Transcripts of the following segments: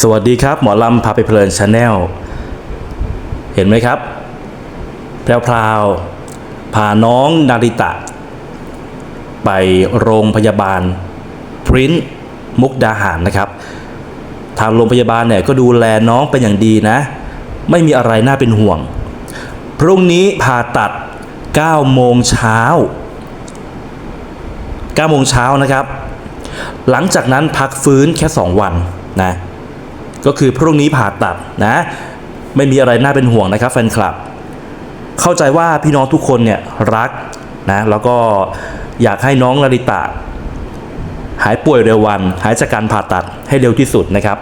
สวัสดีครับ หมอลำพาไปเพลินชาแนลเห็นไหมครับแพรวพราวพาน้องนาริตะ ไปโรงพยาบาลพริ้นมุกดาหารนะครับ ทางโรงพยาบาลเนี่ยก็ดูแลน้องเป็นอย่างดีนะ ไม่มีอะไรน่าเป็นห่วง พรุ่งนี้ผ่าตัด 9 โมงเช้า 9 โมงเช้านะครับ หลังจากนั้นพักฟื้นแค่ 2 วันนะ ก็คือพรุ่งนี้ผ่าตัดนะ ไม่มีอะไรน่าเป็นห่วงนะครับแฟนคลับ เข้าใจว่าพี่น้องทุกคนเนี่ยรักนะแล้วก็อยากให้น้องลาริตะ หายป่วยเร็ววัน หายจากการผ่าตัดให้เร็วที่สุดนะครับ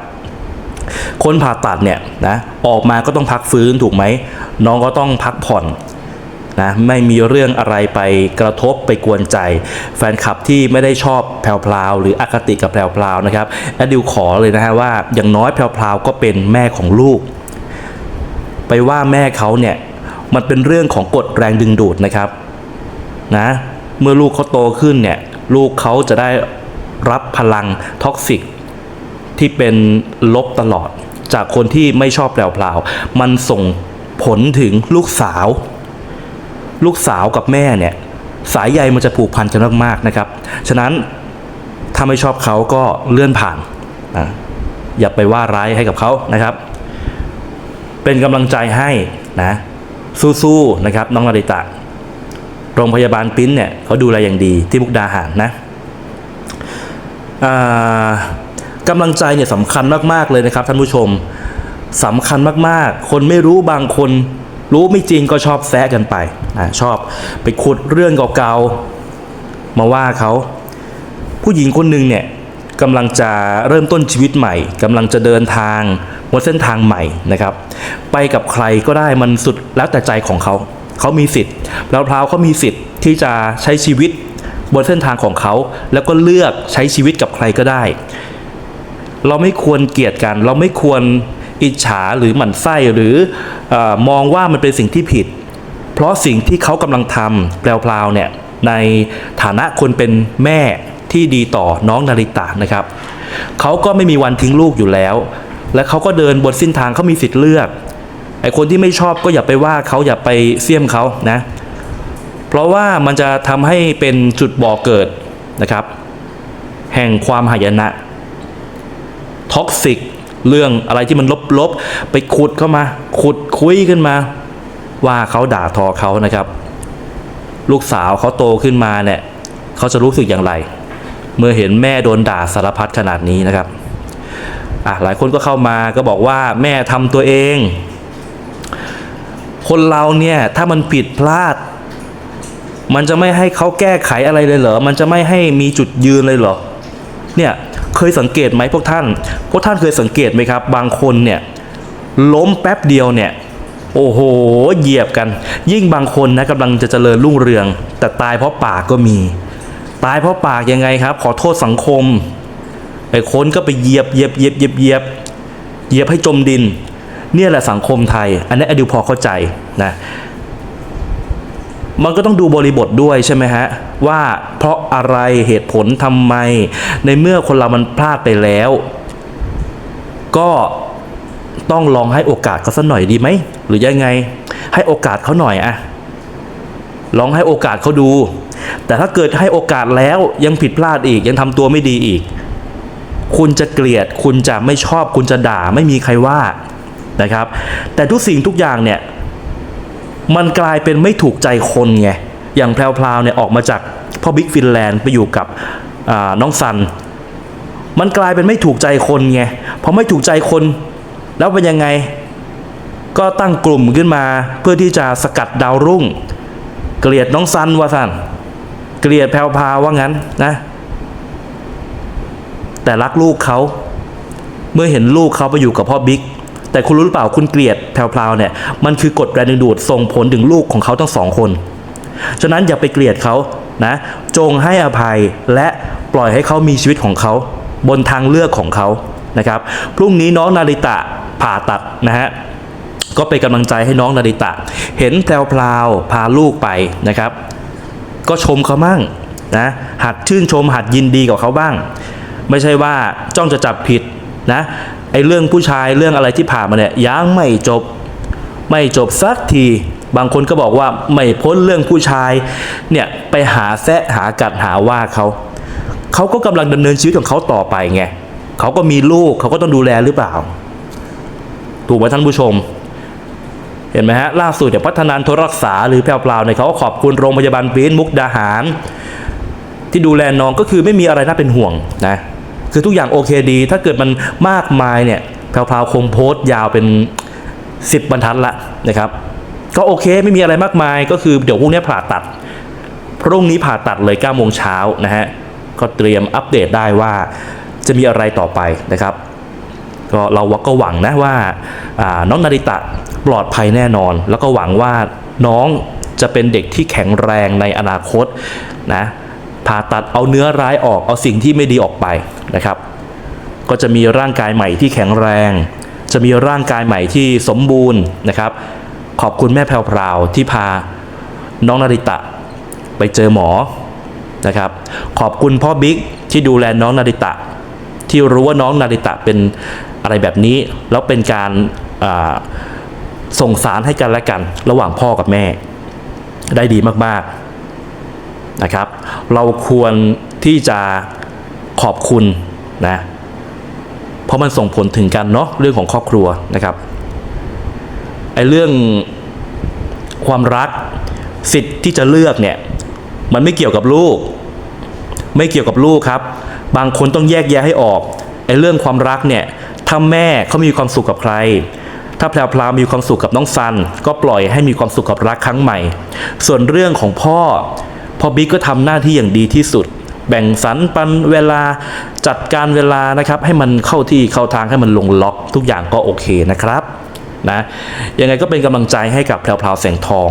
คนผ่าตัดเนี่ยนะออกมาก็ต้องพักฟื้นถูกไหมน้องก็ต้องพักผ่อน นะไม่มีเรื่องอะไรไปกระทบไปกวนใจ แฟนคลับที่ไม่ได้ชอบแพรวหรืออคติกับแพรวนะครับแอดดิวขอเลยนะฮะว่าอย่างน้อยแพรวก็เป็นแม่ของลูก ไปว่าแม่เขาเนี่ยมันเป็นเรื่องของกฎแรงดึงดูดนะครับนะเมื่อลูกเขาโตขึ้นเนี่ยลูกเขาจะได้รับพลังท็อกซิกที่เป็นลบตลอดจากคนที่ไม่ชอบแปลวๆมันส่งผลถึงลูกสาว ลูกสาวกับแม่เนี่ยสายใยมันจะผูกพันกันมากๆนะครับ ฉะนั้นถ้าไม่ชอบเขาก็เลื่อนผ่านอะอย่าไปว่าร้ายให้กับเขานะครับ เป็นกำลังใจให้นะสู้ๆนะครับน้องนาริตะ โรงพยาบาลปิ้นเนี่ยเขาดูแลอย่างดีที่มุกดาหารนะกำลังใจเนี่ยสำคัญมากๆเลยนะครับท่านผู้ชมสำคัญมากๆ คนไม่รู้บางคน รู้ไม่จริงก็ชอบแซะกันไปนะชอบไปขุดเรื่องเก่าๆมาว่าเขา ผู้หญิงคนหนึ่งเนี่ยกำลังจะเริ่มต้นชีวิตใหม่กำลังจะเดินทางบนเส้นทางใหม่นะครับ ไปกับใครก็ได้มันสุดแล้วแต่ใจของเขาเขามีสิทธิ์แล้วพราวเขามีสิทธิ์ที่จะใช้ชีวิตบนเส้นทางของเขา แล้วก็เลือกใช้ชีวิตกับใครก็ได้ เราไม่ควรเกลียดกัน เราไม่ควร อิจฉาหรือหมั่นไส้หรืออมองว่ามันเป็นสิ่งที่ผิด เพราะสิ่งที่เขากำลังทำแปลวๆเนี่ยในฐานะคนเป็นแม่ที่ดีต่อน้องนาริตะนะครับเขาก็ไม่มีวันทิ้งลูกอยู่แล้ว และเขาก็เดินบนเส้นทางเขามีสิทธิ์เลือกไอ้คนที่ไม่ชอบก็อย่าไปว่าเขาอย่าไปเสี่ยมเขานะ เพราะว่ามันจะทำให้เป็นจุดบ่อเกิดนะครับ แห่งความหายนะท็อกซิก เรื่องอะไรที่มันลบๆ ไปขุดเข้ามา ขุดคุยขึ้นมา ว่าเขาด่าทอเขานะครับ ลูกสาวเขาโตขึ้นมาเนี่ยเขาจะรู้สึกอย่างไร เมื่อเห็นแม่โดนด่าสารพัดขนาดนี้นะครับอะหลายคนก็เข้ามาก็บอกว่าแม่ทำตัวเอง คนเราเนี่ยถ้ามันผิดพลาด มันจะไม่ให้เขาแก้ไขอะไรเลยเหรอ มันจะไม่ให้มีจุดยืนเลยเหรอ เนี่ย เคยสังเกตไหมพวกท่าน พวกท่านเคยสังเกตไหมครับ บางคนเนี่ยล้มแป๊บเดียวเนี่ยโอ้โห เหยียบกัน ยิ่งบางคนนะกำลังจะเจริญรุ่งเรือง แต่ตายเพราะปากก็มี ตายเพราะปากยังไงครับ ขอโทษสังคมไอ้คนก็ไปเหยียบเหยียบเหยียบเหยียบเหยียบเหยียบให้จมดิน เนี่ยแหละสังคมไทย อันนี้อดิวพอเข้าใจนะ มันก็ต้องดูบริบทด้วยใช่ไหมฮะ ว่าเพราะอะไรเหตุผลทำไม ในเมื่อคนเรามันพลาดไปแล้ว ก็ต้องลองให้โอกาสเขาสักหน่อยดีไหม หรือยังไง ให้โอกาสเขาหน่อยอะลองให้โอกาสเขาดู แต่ถ้าเกิดให้โอกาสแล้วยังผิดพลาดอีกยังทำตัวไม่ดีอีก คุณจะเกลียด คุณจะไม่ชอบ คุณจะด่าไม่มีใครว่านะครับ แต่ทุกสิ่งทุกอย่างเนี่ย มันกลายเป็นไม่ถูกใจคนไง อย่างแพรวๆเนี่ยออกมาจากพ่อบิ๊กฟินแลนด์ไปอยู่กับน้องซัน มันกลายเป็นไม่ถูกใจคนไงพอไม่ถูกใจคน แล้วเป็นยังไง ก็ตั้งกลุ่มขึ้นมาเพื่อที่จะสกัดดาวรุ่ง เกลียดน้องซันว่าซันเกลียดแพรวพาว่างั้นนะ แต่รักลูกเขา เมื่อเห็นลูกเขาไปอยู่กับพ่อบิ๊ก แต่คุณรู้หรือเปล่าคุณเกลียดแพรวๆเนี่ยมันคือกฎแรงดึงดูดส่งผลถึงลูกของเขาทั้งสองคนฉะนั้นอย่าไปเกลียดเขานะจงให้อภัยและปล่อยให้เขามีชีวิตของเขา บนทางเลือกของเขานะครับพรุ่งนี้น้องนาริตะผ่าตัดนะฮะก็เป็นกำลังใจให้น้องนาริตะ เห็นแพรวพราวพาลูกไปนะครับ ก็ชมเขามั่งนะหัดชื่นชมหัดยินดีกับเขาบ้าง ไม่ใช่ว่าจ้องจะจับผิด นะไอ้เรื่องผู้ชายเรื่องอะไรที่ผ่านมาเนี่ยยังไม่จบ ไม่จบสักที บางคนก็บอกว่าไม่พ้นเรื่องผู้ชายเนี่ยไปหาแซะหากัดหาว่าเขาเขาก็กำลังดำเนินชีวิตของเขาต่อไปไงเขาก็มีลูกเขาก็ต้องดูแลหรือเปล่า ถูกไหมท่านผู้ชม เห็นไหมฮะล่าสุดเนี่ยพัฒนานทรรักษาหรือแพรวพราเนี่ยเขาก็ขอบคุณโรงพยาบาลปีนมุกดาหาร ที่ดูแลน้องก็คือไม่มีอะไรน่าเป็นห่วงนะ คือทุกอย่างโอเคดี ถ้าเกิดมันมากมายเนี่ยแพรวพราวคงโพสต์ยาวเป็น 10 บรรทัดละนะครับ ก็โอเคไม่มีอะไรมากมายก็คือเดี๋ยวพรุ่งนี้ผ่าตัด พรุ่งนี้ผ่าตัดเลย9โมงเช้านะฮะก็เตรียมอัปเดตได้ว่าจะมีอะไรต่อไปนะครับก็เราก็หวังนะว่าอ่าน้องนาริตะปลอดภัยแน่นอน แล้วก็หวังว่าน้องจะเป็นเด็กที่แข็งแรงในอนาคตนะ ผ่าตัดเอาเนื้อร้ายออกเอาสิ่งที่ไม่ดีออกไปนะครับ ก็จะมีร่างกายใหม่ที่แข็งแรง จะมีร่างกายใหม่ที่สมบูรณ์นะครับ ขอบคุณแม่แพรวพราที่พาน้องนาริตะไปเจอหมอนะครับ ขอบคุณพ่อบิ๊กที่ดูแลน้องนาริตะ ที่รู้ว่าน้องนาริตะเป็นอะไรแบบนี้ แล้วเป็นการาส่งสารให้กันและกัน ระหว่างพ่อกับแม่ ได้ดีมาก ๆ นะครับ เราควรที่จะขอบคุณนะ เพราะมันส่งผลถึงกันเนาะเรื่องของครอบครัวนะครับไอ้เรื่องความรักสิทธิ์ที่จะเลือกเนี่ยมันไม่เกี่ยวกับลูก ไม่เกี่ยวกับลูกครับ บางคนต้องแยกแยะให้ออกไอ้เรื่องความรักเนี่ยถ้าแม่เขามีความสุขกับใคร ถ้าแพรวพราวมีความสุขกับน้องซัน ก็ปล่อยให้มีความสุขกับรักครั้งใหม่ ส่วนเรื่องของพ่อ พ่อบิ๊กก็ทำหน้าที่อย่างดีที่สุด แบ่งสรรปันเวลาจัดการเวลานะครับ ให้มันเข้าที่เข้าทางให้มันลงล็อก ทุกอย่างก็โอเคนะครับนะยังไงก็เป็นกำลังใจให้กับแพรวพราวแสงทอง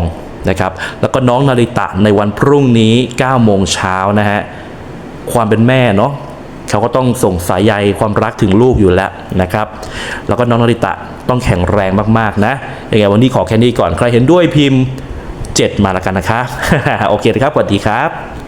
นะครับแล้วก็น้องนาริตะในวันพรุ่งนี้9โมงเช้านะฮะความเป็นแม่เนาะเขาก็ต้องส่งสายใยความรักถึงลูกอยู่แล้วนะครับ แล้วก็น้องนาริตะต้องแข็งแรงมากๆนะยังไงวันนี้ขอแค่นี้ก่อนใครเห็นด้วยพิมพ์ 7 มาแล้วกันนะครับโอเคนะครับสวัสดีครับ